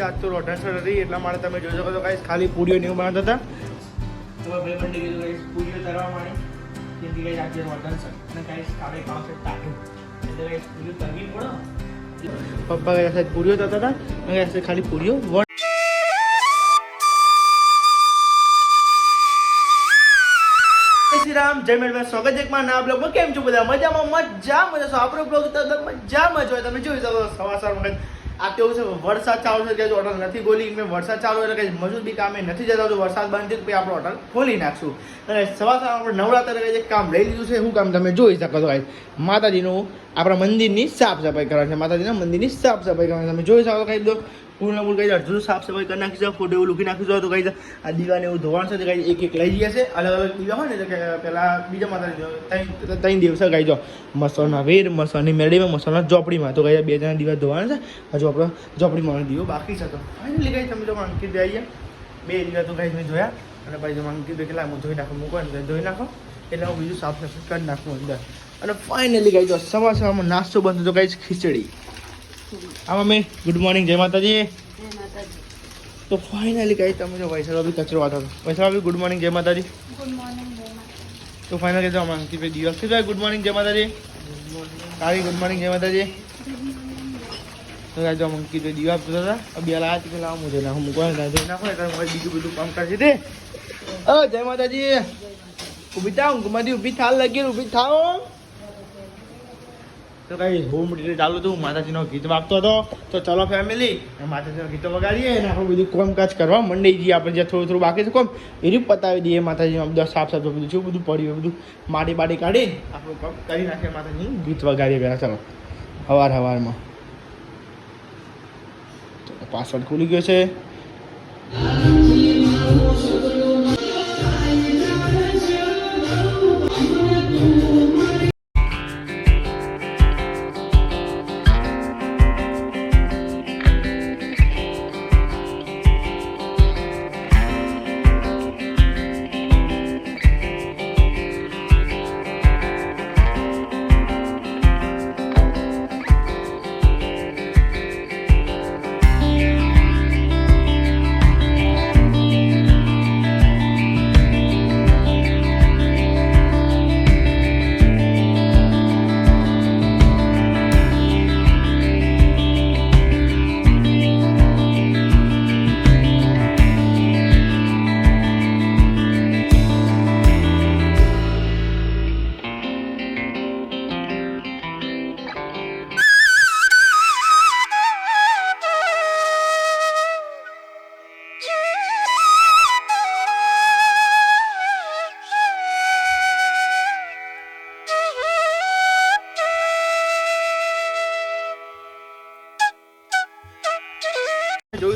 આજ તો રોઢાસર હતી એટલા માટે તમે જોઈ શકો છો ગાઈસ ખાલી પૂરીઓ ને એવું બનાવતા હતા. તો બે બંને કીધું ગાઈસ પૂરીઓ તરવા માંડી કેમ કે આજે રોઢાસર અને ગાઈસ કાલે કામ ટાટું એટલે ગાઈસ પૂરીઓ તરવી પડે પપ્પા ગયા સાહેબ પૂરીઓ થતા હતા? અને ગાઈસ ખાલી પૂરીઓ રામ જય મેળવે સ્વાગત છે મારા બ્લોગમાં. કેમ છો બધા? મજામાં મજા મજા છો? આપણો બ્લોગ તો મજામાં જ હોય. તમે જોઈ શકો સવા સવાર સવારમાં આ કેવું છે? વરસાદ ચાલુ છે ત્યાં હોટલ નથી ખોલી. મેં વરસાદ ચાલુ એટલે કઈ મજૂર બી કામે નથી જતા, તો વરસાદ બંધ થયું પછી આપણે હોટલ ખોલી નાખશું. અને સવાર સવાર આપણે નવરાત્ર કઈ એક કામ લઈ લીધું છે, શું કામ તમે જોઈ શકો છો guys. માતાજીનું આપણા મંદિરની સાફ સફાઈ કરવાની છે, માતાજીના મંદિરની સાફ સફાઈ કરવાની તમે જોઈ શકો કઈ દો પૂર્ણ કહી અડધું સાફ સફાઈ કરી નાખી છે, ફોટો એવું લૂકી નાખી તો કઈ આ દીવાને એવું ધોવાનું છે, તો કઈ એક એક લઈ જઈએ છે, અલગ અલગ દીવા કે બીજા માતા ત્રણ દિવસે કઈ જો મસાલાના વેર, મસાલાની મેળીમાં, મસાલાના ચોપડીમાં તો કઈ બે જણા દીવા ધોવાના છે, હજુ આપણે ચોપડીમાં દીવો બાકી છે, તો ફાઇનલી કઈ તમે તો અંકિત આવી બે દીવા તો કહી મેં જોયા અને પછી તમે કીધું કે હું ધોઈ નાખું, મૂકો ને ધોઈ નાખો, એટલે હું બીજું સાફ સફાઈ કરી નાખું અંદર. અને ફાઇનલી કઈ જો સવાર સવારમાં નાસ્તો બંધ તો કઈ ખીચડી. આમાં મમ્મી. ગુડ મોર્નિંગ જય માતાજી. તો ફાઇનલી કઈ તમે જો વૈશાલ બી કચરો વાતો વૈશાલ બી ગુડ મોર્નિંગ જય માતાજી. ગુડ મોર્નિંગ તો ફાઇનલ અમારા અંકિત ભાઈ દિવસથી ગુડ મોર્નિંગ જય માતાજી. કાળી ગુડ મોર્નિંગ જય માતાજી. તો દીવા આપતા હતા. અબી આલા આજ પેલા હું નાખો એટલે મારે બીજું બધું કામ કરશે તે. જય માતાજી. ઊભી થાવ ઊંઘમાંથી ઊભી થાલ લગી ઊભી થાવ. તો કઈ હોમ ડિટેલ ચાલુ હતું, માતાજીનો ગીત વાગતો હતો. તો ચલો ફેમિલી માતાજીનો ગીતો વગાડીએ અને આપણે બધું કામકાજ કરવા. મંડી જઈએ આપણે જે થોડું થોડું બાકી છે કોમ, એ રીત પતાવી દઈએ માતાજીનું. બધા સાફ સાફ બધું શું બધું પડ્યું બધું માટી બાટી કાઢી આપણું કામ કરી નાખીએ માતાજીનું. ગીત વગાડીએ પહેલાં, ચલો. હવાર હવારમાં. પાસવર્ડ ખુલી ગયો છે.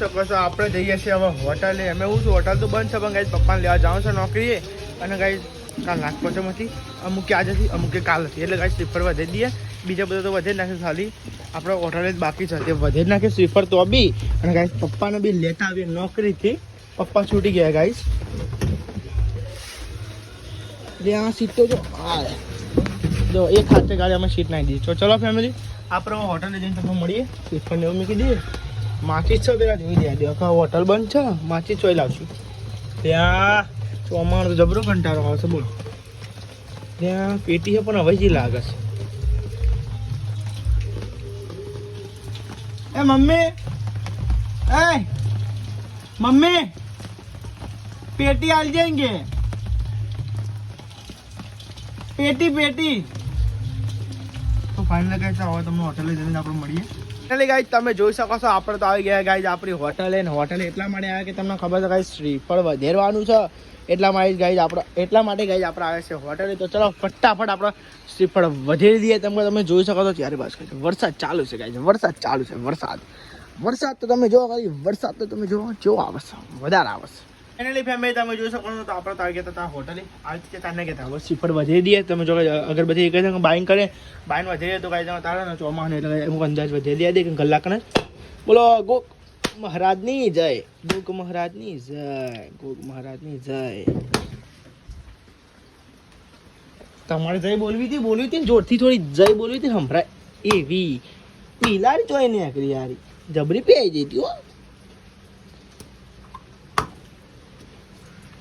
શકો છો. આપણે જઈએ છીએ હવે હોટલે અમે હું છું હોટલ તો બંધ છે, પણ ગાઈ પપ્પાને લેવા જાઉં છે નોકરીએ. અને ગાઈ કાલ નાગપંચમથી અમુક અમુકે આજે હતી અમુકે કાલ હતી. એટલે ગાઈ સ્લીપર વધે દઈએ. બીજા બધા તો વધે જ નાખે ખાલી. આપણે હોટલે જ બાકી છે. તે વધે નાખે સ્લીપર તો બી. અને ગાઈ પપ્પાને બી લેતા આવીએ નોકરીથી. પપ્પા છૂટી ગયા ગાઈસ ત્યાં સીટ તો જો હા જો, એક હાથે ગાડી અમે સીટ નાખી દીધી. તો ચલો ફેમિલી આપણે હોટલે જઈને તમને મળીએ. સ્લીપરને એવું મૂકી દઈએ. માચીસ છો પેલા જોઈ દે દેખા હોટલ બંધ છે માચીસ ચોઈ લાવશું. ત્યાં ચોમાણ તો જબરો કંટાળો આવશે બોલ. ત્યાં પેટી છે પણ હવે જે લાગે છે. એ મમ્મી એ મમ્મી પેટી આલ જાएंगे પેટી પેટી. તો ફાઇનલ કહેતા હોય તમને હોટલે જઈને આપણે મળીએ. ફાઇનલી ગાઈસ તમે જોઈ શકો છો, આપણે તો આવી ગયા ગાઈસ આપણી હોટલે ને હોટલ એટલા માટે આવ્યા કે તમને ખબર છે ગાઈસ શ્રીફળ વધેરવાનું છે. એટલા માટે ગાઈસ આપણે એટલા માટે ગાઈસ આપણે આવે છે હોટલે તો ચલો, ફટાફટ આપણે શ્રીફળ વધેરી દઈએ. તમે તમે જોઈ શકો છો ત્યારે બસ વરસાદ ચાલુ છે ગાઈસ વરસાદ ચાલુ છે, વરસાદ. વરસાદ તો તમે જો ખાલી વરસાદ તો તમે જો જો આવશે વધારે આવે છે ફાઇનલી ફેમિલી તમે જોઈ એક છે બાઈંગ કરે. બાઈન તો તારે ચોમાને એટલે અંદાજ વધેરી દે. કે કલાકને બોલો, ગોક મહારાજની જય. ગોક મહારાજની જય. ગોક મહારાજની જય. તમારે જય બોલવી હતી? બોલવી હતી જોરથી થોડી જય બોલવી હતી સંભળાય. એવી. પીલાડી તો એને યારી. જબરી પી આવી જતી હો.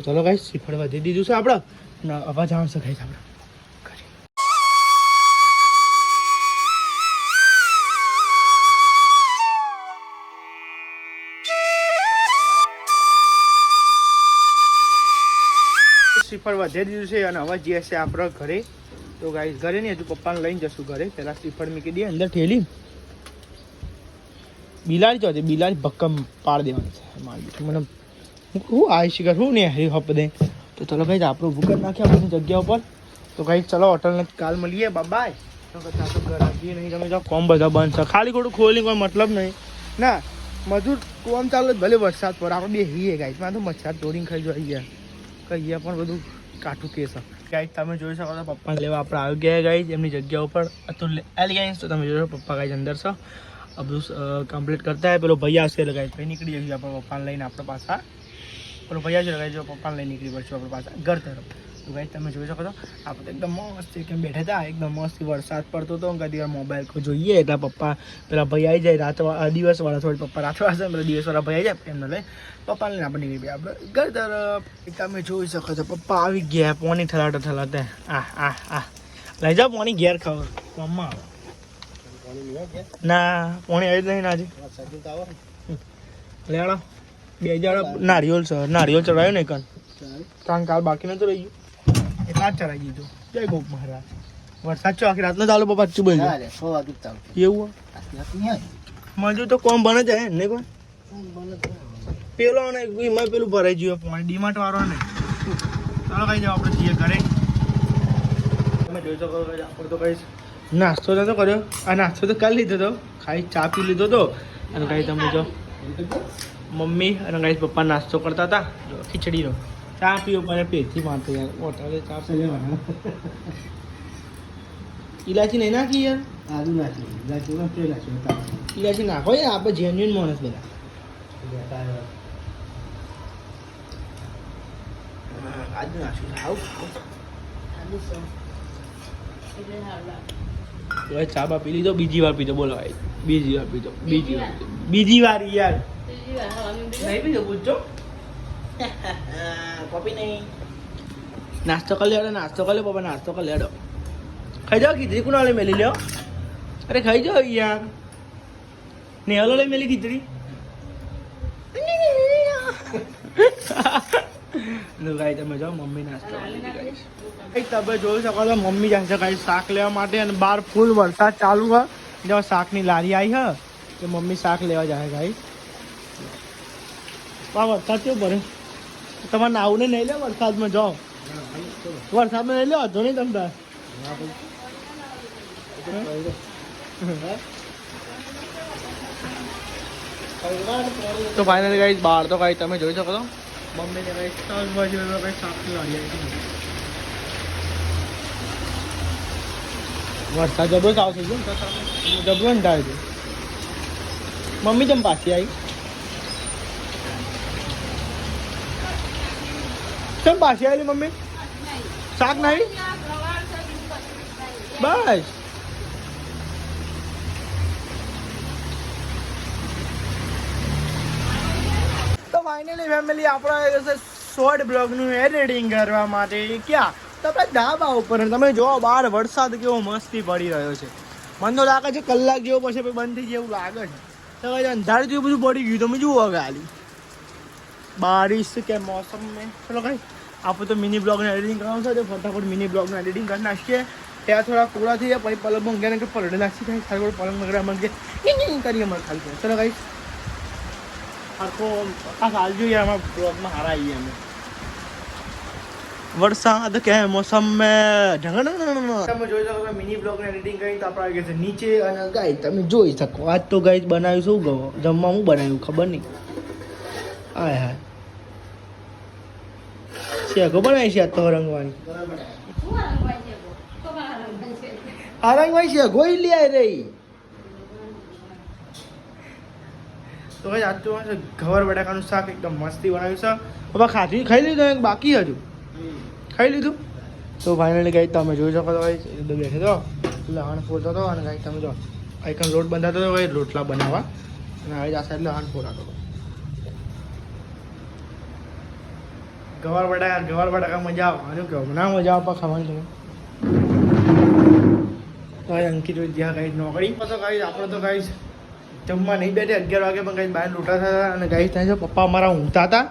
તો ચલો ગાઈસ શ્રીફળ વધી દીધું છે આપણે. અવાજ આવશે ગાઈસ આપણે. શ્રીફળ વધે દીધું છે અને હવે જે હશે આપણે ઘરે. તો ગાઈસ ઘરે નહીં, હજુ પપ્પાને લઈને જશું ઘરે. પહેલાં શ્રીફળ મૂકી દઈએ, અંદર ઠેલી. બિલાડી જો બિલાડી ભક્કમ પાડ દેવાની છે. મારી મને હું આવી શિખર હું ને હરી હપ દે. તો ચલો ભાઈ, આપણું કરી નાખ્યા આપણી જગ્યા ઉપર. તો કઈ ચલો હોટલને કાલ મળીએ. બાબાય નહીં, તમે જાઓ કોમ બધા બંધ છે. ખાલી ખોટું ખોલી કોઈ મતલબ નહીં. ના મજૂર કોમ ચાલે ભલે વરસાદ પર આપણે બે હીએ ગાઈસમાં તો મચ્છર ચોરીને ખાઈ જો અહીંયા કહીએ પણ બધું કાઠું કેસ ગાઈસ તમે જોઈ શકો છો પપ્પાને લેવા આપણે આવી ગયા ગાઈસ એમની જગ્યા ઉપર. અતુલ એલ ગાઈસ તો તમે જોઈ પપ્પા ગાઈસ અંદર છો. આ બધું કમ્પ્લીટ કરતા પેલો ભાઈ આવશે એટલે ગાઈસ ભાઈ નીકળી જઈએ, આપણે પપ્પાને લઈને, આપણે પાછા. પેલો ભૈયા આવશે ગાઈસ જો પપ્પાને લઈ નીકળી પડશું આપણે પાછા ઘર તરફ. તો ગાઈસ તમે જોઈ શકો છો આપણે એકદમ મસ્ત કેમ બેઠા હતા? એકદમ મસ્ત વરસાદ પડતો હતો કદી વાર મોબાઈલ જોઈએ એટલે પપ્પા પેલા ભાઈ આવી જાય રાત દિવસ વાળા થોડી પપ્પા રાત વાળા પેલા દિવસવાળા ભાઈ આવી જાય એમને લઈ પપ્પાને લઈને આપણે નીકળી આપણે ઘર તરફ. તમે જોઈ શકો છો પપ્પા આવી ગયા પોની ઠલાટા ઠલાટે આ આ આ. લઈ જાઓ પોની ઘેર ખબર મમ્મા આવે. ના પોણી આવી જ નહીં ના. હજી લેવાડો બે હજાર નારિયોલ સર નારિયોલ ચડાયો ને કન કારણ કાલ બાકી નતું રહી ગયું. એટલા જ ચડાવી દીધું જય ગોપ મહારાજ. વરસાદ છો આખી રાતનો ચાલુ બાપા ચું એવું? મજૂર તો કોમ બને છે ને કોઈ પેલો ને એમાં પેલું ભરાઈ ગયું પાણી ડીમાર્ટ વાળો ને ચાલો કઈ જાવ આપણે જઈએ ઘરે. તમે જોઈ શકો આપણે તો કઈ નાસ્તો નતો કર્યો. આ નાસ્તો તો કાલ લીધો તો. ખાઈ ચા પી લીધો તો. અને કઈ તમે જો. મમ્મી અને કઈ પપ્પા નાસ્તો કરતા હતા ખીચડીનો. ચા પીવો પણ પેટથી મારતો યાર. હોટલે ચા પી ઇલાયચી નહીં નાખી યાર? ઇલાયચી નાખો. યાર આપણે જેન્યુન માણસ બધા. આવું ચા બા પી લીધો બીજી વાર પીધો બોલો બીજી વાર પીધો બીજી વાર. બીજી વાર યાર. નહીં પીધો પૂછજો કોપી નહીં નાસ્તો કરી લેડો નાસ્તો કરી લે પપ્પા નાસ્તો કરી લેડો ખાઈ જાઓ ખીચડી કુના લઈ મેલી લ્યો અરે ખાઈ જાઓ યાર નેહલો લઈ મેલી ખીચડી લો ગાઈ તમે જાઓ મમ્મી નાસ્તો તમે જોઈ શકો છો મમ્મી જાય છે કાંઈ શાક લેવા માટે અને બહાર ફૂલ વરસાદ ચાલુ હોય જો શાકની લારી આવી હ કે મમ્મી શાક લેવા જાય ગાઈ આ વરસાદ કેવું પડે? તમારે નાવું ને નહીં લે વરસાદમાં જાઓ. વરસાદમાં નહીં લે વાંધો નહીં તમને તો. ફાઇનલી ગાઈ બહાર તો ગાઈ તમે જોઈ શકો છો. મમ્મી ને ગાઈસ શાકભાજી બાજુ શાકની લારી વરસાદ જબરો સાવ થઈ ગયો જબરો ને થાય. છે મમ્મી જેમ પાછી આવી. કેમ પાછી આવેલી મમ્મી? શાક નહીં? બસ. તો ફાઇનલી ફેમિલી આપણે શોર્ટ બ્લોગનું એડિટિંગ કરવા માટે. ક્યાં? તો આપણે ધાબા ઉપર. તમે જો બહાર વરસાદ કેવો મસ્તી પડી રહ્યો છે. મને તો લાગે છે કલાક જેવો પછી બંધ થઈ જાય એવું લાગે છે. તો અંધાર જેવું બધું પડી ગયું તમે જુઓ ગાલી બારિશ કે મોસમ મેં ચલો કઈ આપણે તો મિની બ્લોગને એડિટિંગ કરવાનું છે તો ફટાફટ મિની બ્લોગને એડિટિંગ કરી નાખીએ ત્યાં થોડા પૂરા થઈ જાય પછી પલંગ મંગે ને પલડે નાખી થાય ખાલી પલંગ મંગરા મંગે કરીએ અમારે ખાલી ચલો કઈ આખો આ સાલ જોઈએ અમારા બ્લોગમાં હારા આવીએ અમે વરસાદ કે મોસમ મેં તમે જોઈ શકો છો મિની બ્લોગ એડિટિંગ કરી, તો આપણે આવી નીચે, અને ગાય તમે જોઈ શકો. આજ તો ગાય બનાવ્યું શું ગયો જમવા હું બનાવ્યું ખબર નહીં. હાય હાય. શેકો બનાવી છે તો રંગવાની? આ રંગવાઈ છે ગોઈ લે રહી. તો ભાઈ, આજ તો ઘવર બટાકાનું શાક એકદમ મસ્તી બનાવ્યું છે. હવે ખાધી ખાઈ લીધું એક બાકી હજુ? ખાઈ લીધું? તો ફાઇનલી ગાઈ તમે જોઈ શકો તો ભાઈ એકદમ બેઠે તો. લહાણ ફોરતો હતો અને ગાઈ તમે જો આઈકન લોટ બંધાતો હતો, ભાઈ, રોટલા બનાવવા. અને હવે આ એટલે લહાણ ફોરાતો હતો. ગવાર બટાકા ગવાર બટાકા મજા આવે. શું કહો ના મજા આવે ખાવાની તમે તો અંકિત જ્યાં કઈ નોકરી તો કઈ આપણે તો કઈ જમવા નહીં બેઠે અગિયાર વાગે પણ કઈ બહાર લૂંટા હતા અને કઈ થાય છે પપ્પા અમારા ઊંઘતા હતા.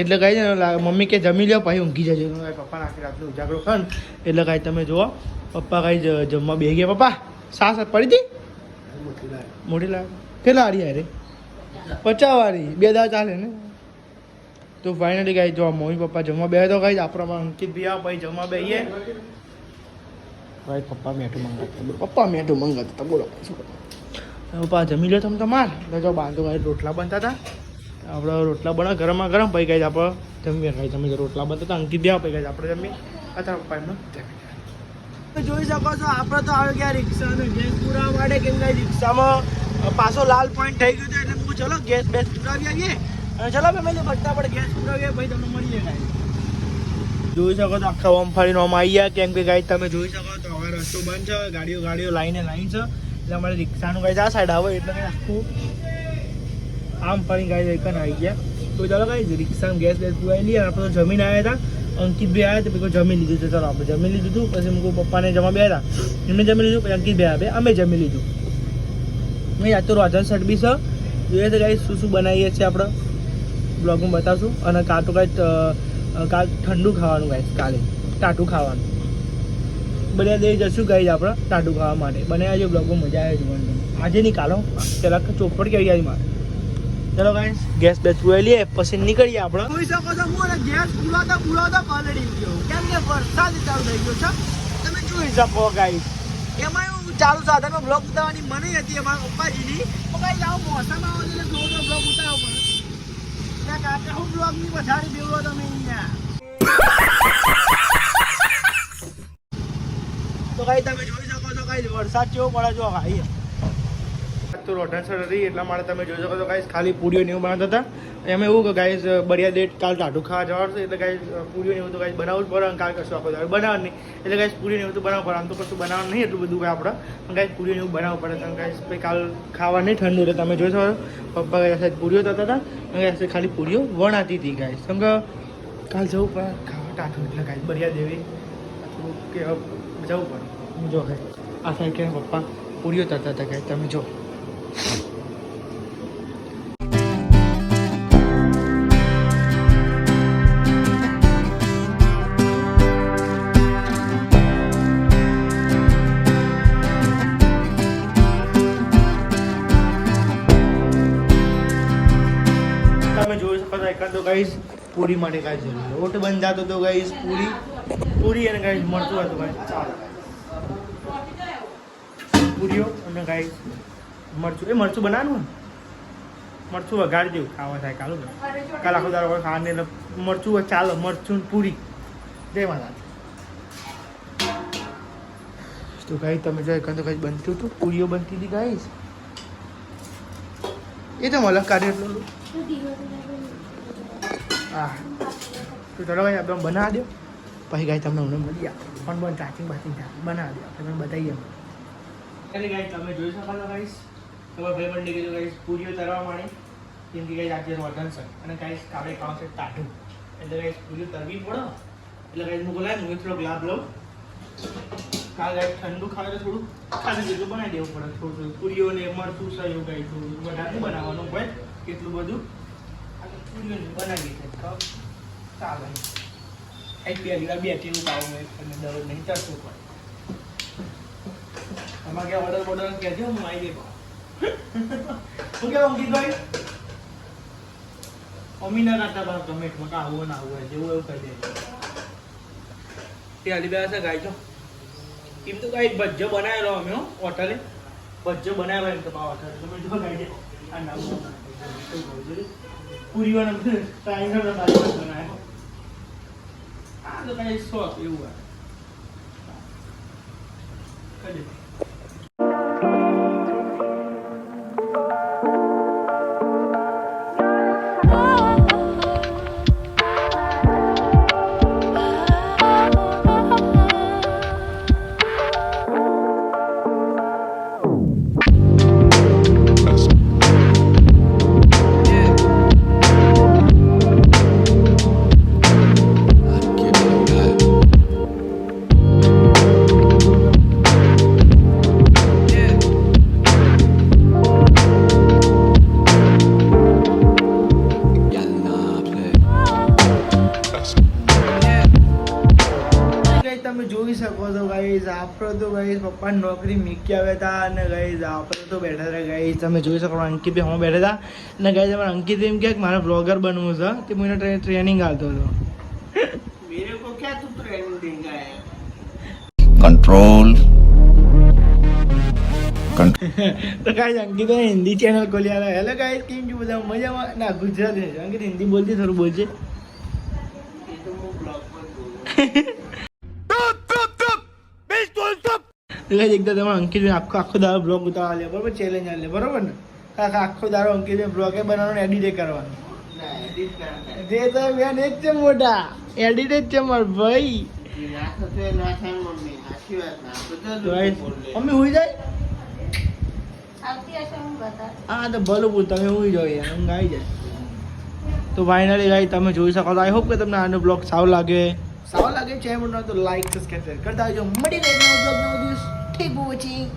એટલે કઈ છે ને મમ્મી કે જમી લ્યો પછી ઊંઘી જજો. કાંઈ પપ્પા આખી રાતનો ઉજાગરો ખન એટલે કાંઈ તમે જુઓ પપ્પા કાંઈ જમવા બે ગયા. પપ્પા સાસ પડી હતી? મોટી લાગ કેટલા વાળી યારે પચાસ વાળી. બે દાવ ચાલે ને? તો ફાઇનલી ગાઈ જો મમ્મી પપ્પા જમવા બે તો કાંઈ આપણામાં અંકિત બી આવ ભાઈ જમવા બેહીએ. ભાઈ પપ્પા મેઠું મંગાતા પપ્પા મેઠું મંગાતા હતા બોલો શું પપ્પા જમી લો તમે તમાર તો જો બાંધો ગાઈ રોટલા બનતા હતા. આપણે રોટલા બના ગરમમાં ગરમ પછી ગાઈ આપણે જમીએ. ગાઈ તમે રોટલા બનતા હતા અંકિત આવ પછી કાંઈ આપણે જમીએ. અથવા પપ્પા એમને જમી જોઈ શકો છો આપણે તો આવી ગયા રિક્ષાને ગેસ પૂરા માટે કેમ કે રિક્ષામાં પાછો લાલ પોઈન્ટ થઈ ગયો છે એટલે હું ચલો ગેસ બેસ પૂરાવી આવીએ. કાંઈ જોઈ શકો તો આખા ઓમ નોમ આવી ગયા. કેમ કે ગાઈ તમે જોઈ શકો તો હવે રસ્તો બંધ છે, ગાડીઓ ગાડીઓ લાઈને લાઈન છે. એટલે અમારે રિક્ષાનું ગાઈ આ સાઈડ આવે, એટલે કંઈ આખું આમ ફરી ગાઈ એકન આવી ગયા. તો ચાલો કઈ રિક્ષામાં ગેસ ગેસ પુરાવી લઈએ. આપણે જમીન આવ્યા હતા. અંકિત ભાઈ આવ્યા તો પછી જમી લીધું છે. ચાલો, આપણે જમી લીધું હતું પછી મૂકું પપ્પાને જમા બે હતા એમને જમી લીધું, પછી અંકિત ભાઈ આવે અમે જમી લીધું. મેં યાદ તો રોજન બી છે. જોઈએ તો ગાઈ શું શું બનાવીએ છીએ આપણે. બ્લોગમાં બતાવશું. અને કાં તો કાંઈ કાલ ઠંડુ ખાવાનું ગાઈશ કાલે. ટાટું ખાવાનું. બધા દે જશું ગાઈસ આપણે ટાટું ખાવા માટે. બને આજે બ્લોગમાં મજા આવે જોવાની આજે નહીં કાલો પેલા ચોપડ કે આવી મારે. ચલો ગાઈસ ગેસ બેસ પુરાઈ લઈએ. પછી નીકળીએ આપણે. જોઈ શકો છો, હું ગેસ પુરાવતા પુરાવતા પાલડી ગયો. કેમ કે વરસાદ ચાલુ થઈ ગયો છે? તમે જોઈ શકો ગાઈસ એમાં એવું ચાલુ સાધનમાં બ્લોગ ઉતારવાની મને હતી. અમારા પપ્પાજીની ગાઈસ આવો મોસમ આવો એટલે બ્લોગ ઉતારવો પડે ના કાકા હું વધારે બેવો તમે તો કઈ તમે જોઈ શકો છો કઈ વરસાદ કેવો પડે જો હાઈ તો રોટન રહી એટલા માટે તમે જોઈ શકો છો ગાઈઝ ખાલી પૂરીઓ ને એવું બનાવતા હતા. એમ એવું કે ગાઈઝ બળિયા ડેટ કાલ ટાટું ખાવા જવાનું છે. એટલે ગાઈઝ પૂરીઓ ને એવું તો ગાઈઝ બનાવવું જ પડે કાલ કશું આખો દાડો બનાવવાનું નહીં. એટલે ગાઈઝ પૂરીઓ ને એવું તો બનાવવું પડે, આમ તો કશું બનાવવાનું નહીં એટલું બધું આપણે. પણ ગાઈઝ પૂરીઓ ને એવું બનાવવું પડે તમે ગાઈઝ ભાઈ, કાલ ખાવા નહીં ઠંડુ એટલે તમે જોઈ શકો પપ્પા ગયા સાહેબ પૂરીઓ થતા હતા. અને ગાઈસ ખાલી પૂરીઓ વણાતી હતી ગાય કેમ કાલ જવું પડે, ખાવા ટાટું એટલે ગાય બરિયા દેવી. કે, જવું પડે. હું જો ગાઈસ આ સાઈડ કે પપ્પા, પૂરીઓ થતા હતા ગાય તમે જો. તો ગાઈસ પૂરી માટે કાંઈ. લોટ બંધાતો તો ગાઈસ પૂરી પૂરી અને ગાઈસ મળતું હતું ગાઈસ પૂરીઓ અને મરચું એ મરચું બનાવવાનું મરચું વઘારી દેવું ખાવા થાય કાલું કાલ આખો દારો ખાવા મરચું ચાલો મરચું પૂરી. જય માતા તો ગાઈ તમે જો એકાંતો તો ગાઈસ બનતું હતું પૂરીઓ બનતી હતી ગાઈ એ તો મલક કાઢે એટલું હા. તો ચલો ભાઈ આપણે બનાવી દો. પછી ગાય તમને હમણાં મળી આપો પણ બોન ચાર્જિંગ બાચિંગ બનાવી દો. તમે બતાવીએ. તમે જોઈ શકો છો ગાઈસ? તમારા ભાઈ મંડી કીધું ગાઈસ પૂરીઓ તરવા માંડી. કેમ કે ગાઈસ આજે રોટન છે. અને ગાઈસ કાલે કામ છે ટાટું એટલે ગાઈસ પૂરીઓ તરવી પડો. એટલે ગાઈસ હું બોલાય હું થોડો ગ્લાસ લઉં. કાલ ગાઈસ ઠંડુ ખાવે થોડું ખાલી જેટલું બનાવી દેવું પડે. થોડું થોડું પૂરીઓ ને મરચું એવું ગાઈસ થોડું વધારે બનાવવાનું હોય, કેટલું બધું. પૂરીઓ બનાવી છે ચાલે. એક બે લીલા બે ટીનું હોય, અને દરરોજ નહીં તરતું પડે તમારે ઓર્ડર બોર્ડર કહેજો હું આવી દઈ શું કેવું અંકિતભાઈ મમ્મી ના કાઢતા બહાર કમેન્ટમાં કે આવું ના આવું હોય જેવું એવું કહી દેજો તે હાલી બે છે ગાય છો? એમ તો કાંઈ ભજ્જો બનાવેલો અમે હોટલે. ભજ્જો બનાવેલો એમ તો બા હોટલે. તમે જો છે. આ નામ પૂરીઓને ટ્રાઈંગલ બનાવ્યો આ તો કાંઈ શોખ એવું હોય. કરી પણ નોકરી મીકી આવ્યા હતા અને ગઈ આપણે તો બેઠા હતા ગઈ. તમે જોઈ શકો અંકિત ભાઈ હું બેઠા હતા અને ગઈ તમારે અંકિત એમ ક્યાંક મારે બ્લોગર બનવું છે તે હું એને ટ્રેનિંગ આપતો હતો. કંટ્રોલ તો કાંઈ અંકિત હિન્દી ચેનલ ખોલી આવે હેલો કાંઈ કેમ છું બધા? મજામાં? ના ગુજરાતી અંકિત હિન્દી બોલતી થોડું બોલજે. એટલે એકદમ તમે અંકિતભાઈ આખો આખો દારો બ્લોગ ઉતારવા લે બરાબર? ચેલેન્જ આલે બરાબર ને? કાકા આખો દારો અંકિતભાઈ એ બનાવવાનો એડિટે કરવાનો. જે તો બેન એ જ છે મોટા. એડિટ જ છે માર ભાઈ. મમ્મી હોઈ જાય? હા તો ભલું તમે હોઈ જાઓ ઊંઘ આવી જાય. તો ફાઇનલી ગાઈ તમે જોઈ શકો તો આઈ હોપ કે તમને આનો બ્લોગ સારો લાગે. સારો લાગે છે એમ તો લાઈક સબસ્ક્રાઈબ કરતા આવજો contribuem